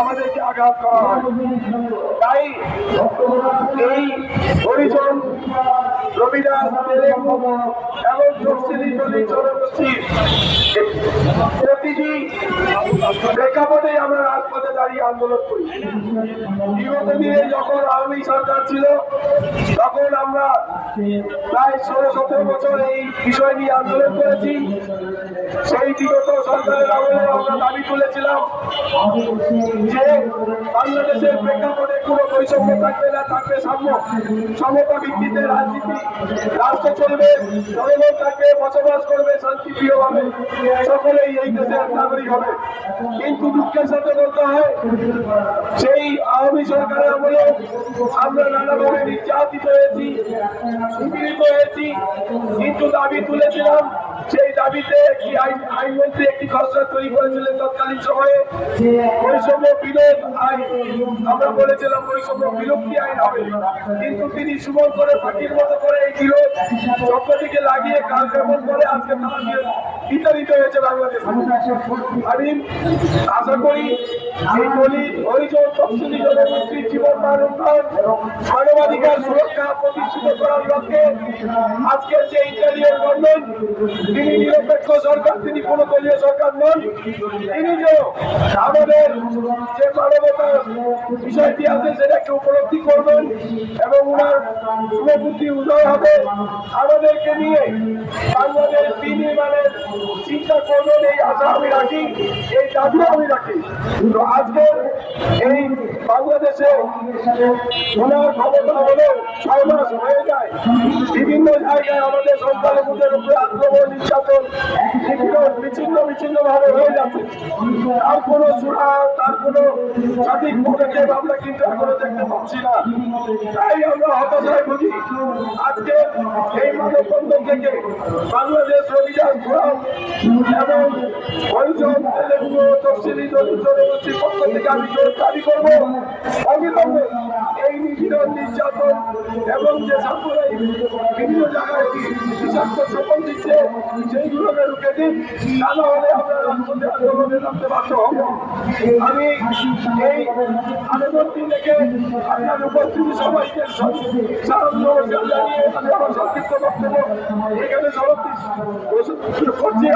আমাদেরকে আঘাত করা তাই এই হরিজন রবিদাস এবং তফসিলি দলিত জনগোষ্ঠীর প্রতিটি প্রেক্ষাপটে আমরা দাঁড়িয়ে আন্দোলন করি। বিগত দিনে যখন আওয়ামী সরকার ছিল, তখন আমরা প্রায় ষোলো সতেরো বছর এই বিষয় নিয়ে আন্দোলন করেছি। সেই বিগত সরকারের আমলে আমরা দাবি তুলেছিলাম যে বাংলাদেশের প্রেক্ষাপটে বৈষম্য থাকবে না, থাকবে সাম্য। সমতা ভিত্তিতে রাজনীতি, রাষ্ট্র চলবে, জনগণ থাকবে বসবাস করবে সকলেই এই দেশের নাগরিক হবে। কিন্তু দুঃখের সাথে বলতে হয় সেই আওয়ামী সরকারের আমলে আমরা নানাভাবে নির্যাতিত হয়েছি হয়েছি কিন্তু দাবি তুলেছিলাম সেই দাবিতে একটি আইন আইনমন্ত্রী একটি খসড়া তৈরি করেছিলেন তৎকালীন সময়ে? বৈষম্য বিরোধ আইন। আমরা বলেছিলাম বৈষম্য বিরক্তি আইন হবে। কিন্তু তিনি সুমন করে ফাঁকির মতো করে এই বিরোধ চক্রটিকে লাগিয়ে ব্যবহার করে আজকে বিতাড়িত হয়েছে বাংলাদেশ। আশা করি এই দলিত হরিজন তফসিলি জনগোষ্ঠীর জীবন মান উন্নয়ন মানবাধিকার সুরক্ষা প্রতিষ্ঠিত করার লক্ষ্যে আজকের যে ইটালিয়ান গভর্নমেন্ট তিনি নিরপেক্ষ সরকার, তিনি কোন দলীয় সরকার নন। তিনি আমাদের যে মানবতার বিষয়টি আছে, সেটাকে উপলব্ধি করবেন এবং উনার শুভবুদ্ধি উদয় হবে। আমাদেরকে নিয়ে বাংলাদেশ বিনির্মাণের চিন্তা করবেন, এই আশা আমি রাখি, এই দাবিও আমি রাখি। তো আজকে এই বাংলাদেশে ওনার ক্ষমতা হলো ছয় মাস হয়ে যায়। বিভিন্ন জায়গায় আমাদের সংখ্যালঘুদের উপরে আক্রমণ, নির্যাতন বিভিন্ন বিচ্ছিন্ন বিচ্ছিন্ন ভাবে হয়ে যাচ্ছে। তার কোনো সুরা, তার কোনো সঠিক পদক্ষেপ আমরা কিন্তু এখনও দেখতে পাচ্ছি না। তাই আমরা হতাশায় ভুগি। আজকে এই মানববন্ধন থেকে বাংলাদেশ রবিদাস ঘোরাও থেকে আমি করব? এই নিপীড়ন নির্যাতন এবং যে সাম্প্রদায়িক বিভিন্ন জায়গায় বিষাক্ত শপথ দিচ্ছে সেইগুলোকে রুখে দিন। তা না হলে আমরা আমি এই আবেদনটি দেখে আপনার উপস্থিতি সবাইকে নমস্কার জানিয়ে সংক্ষিপ্ত বক্তব্য এখানে সমাপ্তি করছি।